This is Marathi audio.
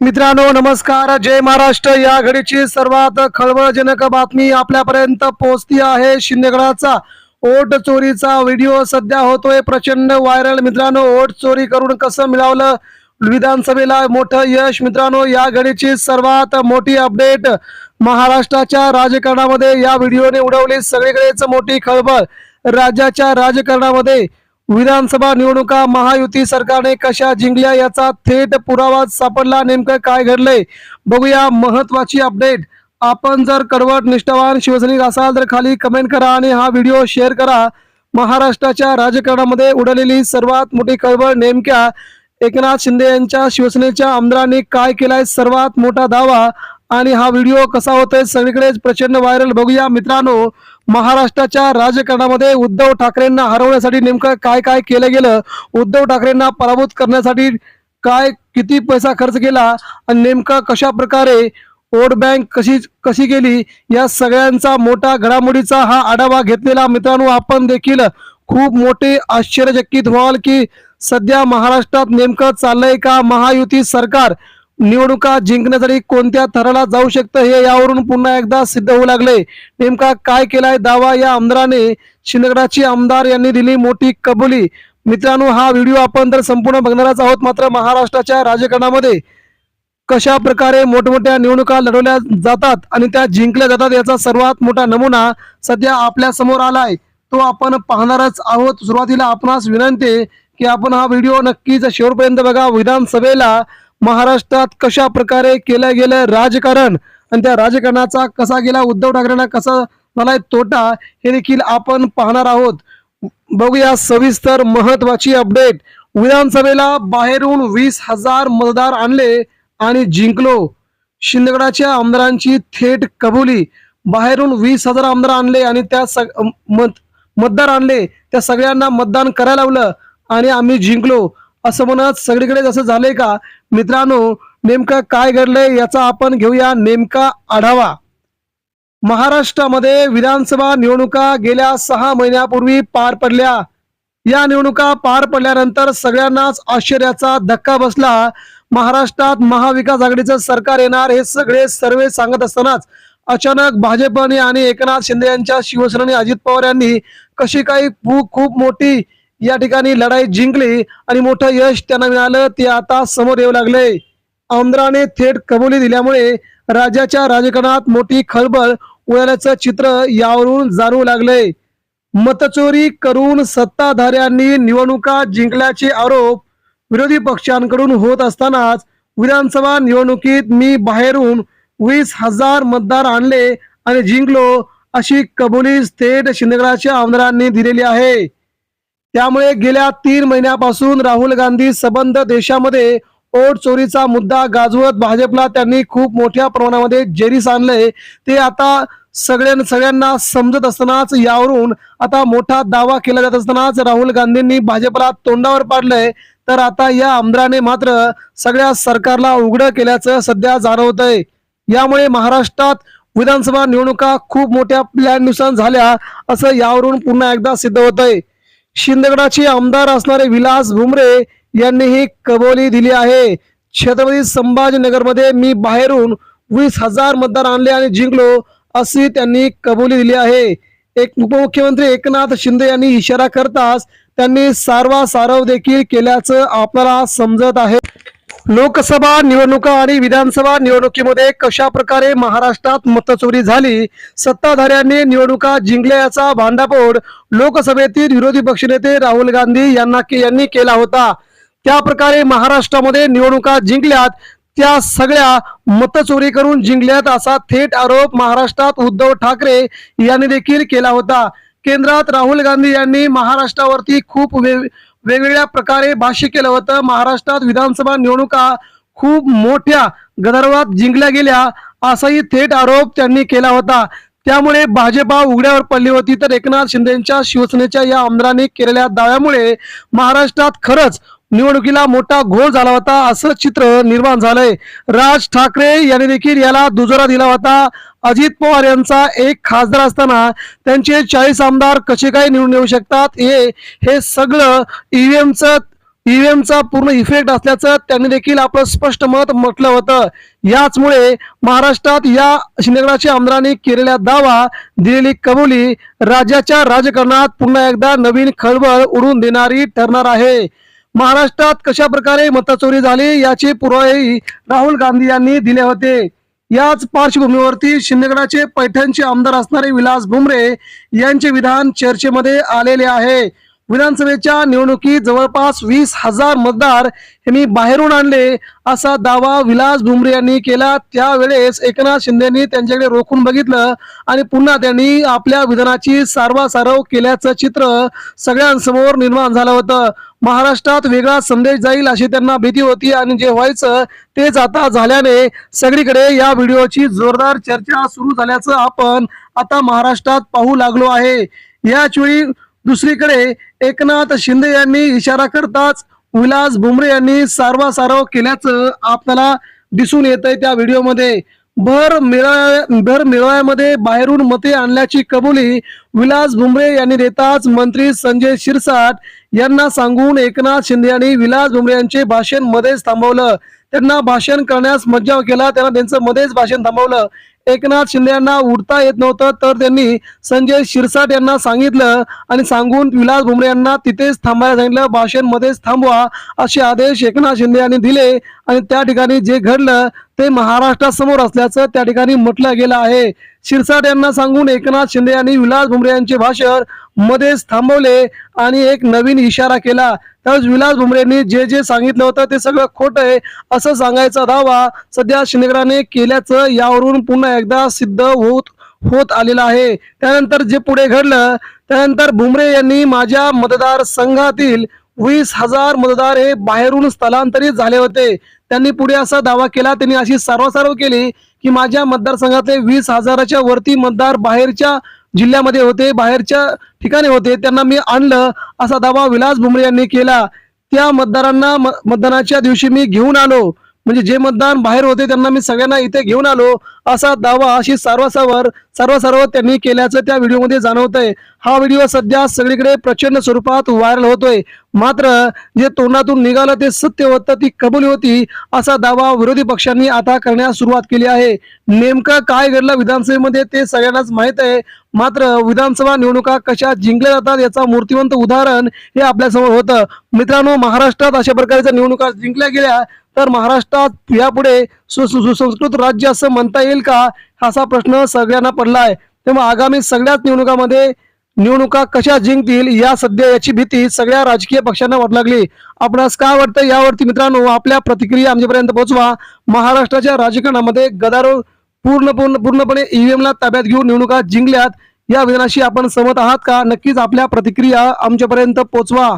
मित्रांनो नमस्कार. जय महाराष्ट्र. या घडीची सर्वात खळबळजनक बातमी आपल्यापर्यंत पोहोचती आहे. शिंदेगडाचा ओट चोरीचा व्हिडिओ सध्या होतोय. प्रचंड व्हायरल. मित्रांनो ओट चोरी करून कसं मिळवलं? विधानसभेला मोठं यश. मित्रांनो या घडीची सर्वात मोठी अपडेट महाराष्ट्राच्या राजकारणामध्ये या व्हिडिओने उडवली. सगळीकडेच मोठी खळबळ. राज्याच्या राजकारणामध्ये विधानसभा निवडणुका महायुती सरकारने कशा जिंकल्या याचा थेट पुरावा सापडला? नेमकं काय घडलंय? बघूया महत्वाची अपडेट. आपण जर कडवट निष्ठावान शिवसैनिक असाल तर खाली कमेंट करा आणि हा व्हिडिओ शेअर करा. महाराष्ट्राच्या राजकारणामध्ये उडलेली सर्वात मोठी कळवळ नेमक्या एकनाथ शिंदे यांच्या शिवसेनेच्या आमदारांनी काय केलाय? सर्वात मोठा दावा आणि हा व्हिडिओ कसा होतोय सगळीकडेच प्रचंड व्हायरल बघूया. मित्रांनो महाराष्ट्राच्या राजकारणामध्ये उद्धव ठाकरेंना हरवण्यासाठी नेमकं काय काय केलं गेलं? उद्धव ठाकरेंना पराभूत करण्यासाठी काय किती पैसा खर्च केला? आणि नेमका कशा प्रकारे वोट बँक कशी कशी गेली? या सगळ्यांचा मोठा घडामोडीचा हा आढावा घेतलेला मित्रांनो आपण देखील खूप मोठे आश्चर्यचकित व्हाल की सध्या महाराष्ट्रात नेमकं चाललंय का महायुती सरकार? निवडणुका जिंकण्यासाठी कोणत्या थराला जाऊ शकतं हे यावरून पुन्हा एकदा सिद्ध होऊ लागले. नेमका काय केलाय दावा या आमदाराने? शिंदगडाची आमदार यांनी दिली मोठी कबुली. मित्रांनो हा व्हिडिओ आपण तर संपूर्ण बघणारच आहोत मात्र महाराष्ट्राच्या राजकारणामध्ये कशा प्रकारे मोठमोठ्या निवडणुका लढवल्या जातात आणि त्या जिंकल्या जातात याचा सर्वात मोठा नमुना सध्या आपल्यासमोर आलाय. तो आपण पाहणारच आहोत. सुरुवातीला आपणास विनंती की आपण हा व्हिडिओ नक्कीच शेवटपर्यंत बघा. विधानसभेला महाराष्ट्रात कशा प्रकारे केलं गेलं राजकारण? आणि त्या राजकारणाचा कसा गेला? उद्धव ठाकरेंना कसा झालाय तोटा? हे देखील आपण पाहणार आहोत. बघूया सविस्तर महत्वाची अपडेट. विधानसभेला बाहेरून वीस हजार मतदार आणले आणि जिंकलो. शिंदगडाच्या आमदारांची थेट कबुली. बाहेरून वीस हजार आमदार आणले आणि त्या सग मत मतदार आणले. त्या सगळ्यांना मतदान करायला लावलं आणि आम्ही जिंकलो. असं म्हणत सगळीकडे जसं झालंय का? मित्रांनो नेमकं काय घडलंय याचा आपण घेऊया नेमका आढावा. महाराष्ट्रामध्ये विधानसभा निवडणुका गेल्या सहा महिन्यापूर्वी पार पडल्या. या निवडणुका पार पडल्यानंतर सगळ्यांनाच आश्चर्याचा धक्का बसला. महाराष्ट्रात महाविकास आघाडीचं सरकार येणार हे सगळे सर्वे सांगत असतानाच अचानक भाजपने आणि एकनाथ शिंदे यांच्या शिवसेनेने अजित पवार यांनी कशी काही खूप खूप मोठी या ठिकाणी लढाई जिंकली आणि मोठं यश त्यांना मिळालं. ते आता समोर येऊ लागले. आमदाराने थेट कबुली दिल्यामुळे राज्याच्या राजकारणात मोठी खळबळ उडाल्याचं चित्र यावरून जाणवू लागले. मतचोरी करून सत्ताधाऱ्यांनी निवडणुका जिंकल्याचे आरोप विरोधी पक्षांकडून होत असतानाच विधानसभा निवडणुकीत मी बाहेरून वीस हजार मतदार आणले आणि जिंकलो अशी कबुली थेट शिंदेगडाच्या आमदारांनी दिलेली आहे. त्यामुळे गेल्या तीन महिन्यापासून राहुल गांधी सबंध देशामध्ये ओट चोरीचा मुद्दा गाजवत भाजपला त्यांनी खूप मोठ्या प्रमाणामध्ये जेरीस आणलंय. ते आता सगळ्या सगळ्यांना समजत असतानाच यावरून आता मोठा दावा केला जात असतानाच राहुल गांधींनी भाजपला तोंडावर पाडलंय. तर आता या आमदाराने मात्र सगळ्या सरकारला उघडं केल्याचं सध्या जाणवत आहे यामुळे महाराष्ट्रात विधानसभा निवडणुका खूप मोठ्या प्लॅननुसार झाल्या असं यावरून पुन्हा एकदा सिद्ध होत आहे शिंदगडाचे आमदार असणारे विलास भुमरे यांनी ही कबोली दिली आहे. छत्रपती संभाजीनगरमध्ये मी बाहेरून वीस हजार मतदार आणले आणि जिंकलो अशी त्यांनी कबुली दिली आहे. एक उपमुख्यमंत्री एकनाथ शिंदे यांनी इशारा करताच त्यांनी सारवा सारव देखील केल्याचं आपल्याला समजत आहे. लोकसभा निवडणुका आणि विधानसभा निवडणुकीमध्ये कशा प्रकारे महाराष्ट्रात मतचोरी झाली? सत्ताधाऱ्यांनी निवडणुका जिंकल्याचा भांडाफोड लोकसभेतील विरोधी पक्षनेते राहुल गांधी यांना यांनी केला होता. त्या प्रकारे महाराष्ट्रामध्ये निवडणुका जिंकल्यात त्या सगळ्या मतचोरी करून जिंकल्यात असा थेट आरोप महाराष्ट्रात उद्धव ठाकरे यांनी देखील केला होता. केंद्रात राहुल गांधी यांनी महाराष्ट्रावरती खूप वेगवेगळ्या प्रकारे भाष्य केलं होतं. महाराष्ट्रात विधानसभा निवडणुका खूप मोठ्या गदारोळात जिंकल्या गेल्या असाही थेट आरोप त्यांनी केला होता. त्यामुळे भाजपा उघड्यावर पडली होती. तर एकनाथ शिंदेच्या शिवसेनेच्या या आमदारांनी केलेल्या दाव्यामुळे महाराष्ट्रात खरंच निवडणुकीला मोठा घोळ झाला होता असं चित्र निर्माण झालंय. राज ठाकरे यांनी देखील याला दुजोरा दिला होता. अजित पवार यांचा एक खासदार असताना त्यांचे चाळीस आमदार कसे काय निवडून येऊ शकतात हे हे सगळं ईव्हीएमचं ईव्हीएमचा पूर्ण इफेक्ट असल्याचं त्यांनी देखील आपलं स्पष्ट मत म्हटलं होतं. याचमुळे महाराष्ट्रात या शिंदेगडाच्या आमदारांनी केलेला दावा दिलेली कबुली राज्याच्या राजकारणात पुन्हा एकदा नवीन खळबळ उडून देणारी ठरणार आहे. महाराष्ट्रात कशा प्रकारे मतचोरी झाली याचे पुरावेही राहुल गांधी यांनी दिले होते. याच पार्श्वभूमीवरती शिंदेगडाचे पैठणचे आमदार असणारे विलास भुमरे यांचे विधान चर्चेमध्ये आलेले आहे. विधानसभेच्या निवडणुकीत जवळपास वीस हजार मतदार यांनी बाहेरून आणले असा दावा विलास भुमरे यांनी केला. त्यावेळेस एकनाथ शिंदेनी त्यांच्याकडे रोखून बघितलं आणि पुन्हा त्यांनी आपल्या विधानाची सारवासारव केल्याचं चित्र सगळ्यांसमोर निर्माण झालं होतं. महाराष्ट्रात वेगळा संदेश जाईल अशी त्यांना भीती होती आणि जे व्हायचं तेच आता झाल्याने सगळीकडे या व्हिडिओची जोरदार चर्चा सुरू झाल्याचं आपण आता महाराष्ट्रात पाहू लागलो आहे. याचवेळी दुसरीकडे एकनाथ शिंदे यांनी इशारा करताच विलास भुमरे यांनी सारवासारव केल्याचं आपल्याला दिसून येत आहे त्या व्हिडिओमध्ये. भर मेळाव्या भर मेळाव्यामध्ये बाहेरून मते आणल्याची कबुली विलास भुमरे यांनी देताच मंत्री संजय शिरसाट यांना सांगून एकनाथ शिंदे यांनी विलास भुमरे यांचे भाषण मध्येच थांबवलं. त्यांना भाषण करण्यास मज्जाव केला त्यांना त्यांचं मध्येच भाषण थांबवलं. एकनाथ शिंदे यांना उडता येत नव्हतं तर त्यांनी संजय शिरसाट यांना सांगितलं आणि सांगून विलास भुमरे यांना तिथेच थांबायला सांगितलं भाषणमध्येच थांबवा असे आदेश एकनाथ शिंदे यांनी दिले. आणि त्या ठिकाणी जे घडलं ते महाराष्ट्रासमोर असल्याचं त्या ठिकाणी म्हटलं गेलं आहे. शिरसाट यांना सांगून एकनाथ शिंदे यांनी विलास भुमरे यांचे भाषण मध्येच थांबवले आणि एक नवीन इशारा केला. त्यावेळेस विलास भुमरेंनी जे जे सांगितलं होतं ते सगळं खोटं आहे असं सांगायचा दावा सध्या शिंदेगडाने केल्याचं यावरून पुन्हा एकदा सिद्ध होत होत आलेला आहे. त्यानंतर जे पुढे घडलं त्यानंतर भुमरे यांनी माझ्या मतदारसंघातील वीस हजार मतदार हे बाहेरून स्थलांतरित झाले होते. त्यांनी पुढे असा दावा केला त्यांनी अशी सर्वसार्व केली की माझ्या मतदारसंघातले वीस हजाराच्या वरती मतदार बाहेरच्या जिल्ह्यामध्ये होते बाहेरच्या ठिकाणी होते त्यांना मी आणलं असा दावा विलास भुमरे यांनी केला. त्या मतदारांना म- मतदानाच्या दिवशी मी घेऊन आलो. म्हणजे जे मतदान बाहेर होते त्यांना मी सगळ्यांना इथे घेऊन आलो. असा दावा अशी सर्वसावर सर्व सर्व त्यांनी केल्याचं त्या व्हिडिओमध्ये जाणवतंय. हा व्हिडिओ सध्या सगळीकडे प्रचंड स्वरूपात व्हायरल होतोय. मात्र जे तोंडातून निघालं ते सत्य होतं ती कबुली होती असा दावा विरोधी पक्षांनी आता करण्यास सुरुवात केली आहे. नेमकं काय घडलं विधानसभेमध्ये ते सगळ्यांनाच माहीत आहे. मात्र विधानसभा निवडणुका कशा जिंकल्या जातात याचा मूर्तिवंत उदाहरण हे आपल्यासमोर होतं. मित्रांनो महाराष्ट्रात अशा प्रकारच्या निवडणुका जिंकल्या गेल्या तर महाराष्ट्रात यापुढे सुसंस्कृत राज्य असं म्हणता येईल का? असा प्रश्न सगळ्यांना पडलाय. तेव्हा आगामी सगळ्याच निवडणुकामध्ये निवडणुका कशा जिंकतील या सध्या याची भीती सगळ्या राजकीय पक्षांना वाटू लागली. आपणास काय वाटतं यावरती मित्रांनो आपल्या प्रतिक्रिया आमच्यापर्यंत पोहोचवा. महाराष्ट्राच्या राजकारणामध्ये गदारोळ पूर्ण पूर्ण पूर्णपणे ईव्हीएमला ताब्यात घेऊन निवडणुका जिंकल्यात या विधानाशी आपण सहमत आहात का? नक्कीच आपल्या प्रतिक्रिया आमच्यापर्यंत पोहोचवा.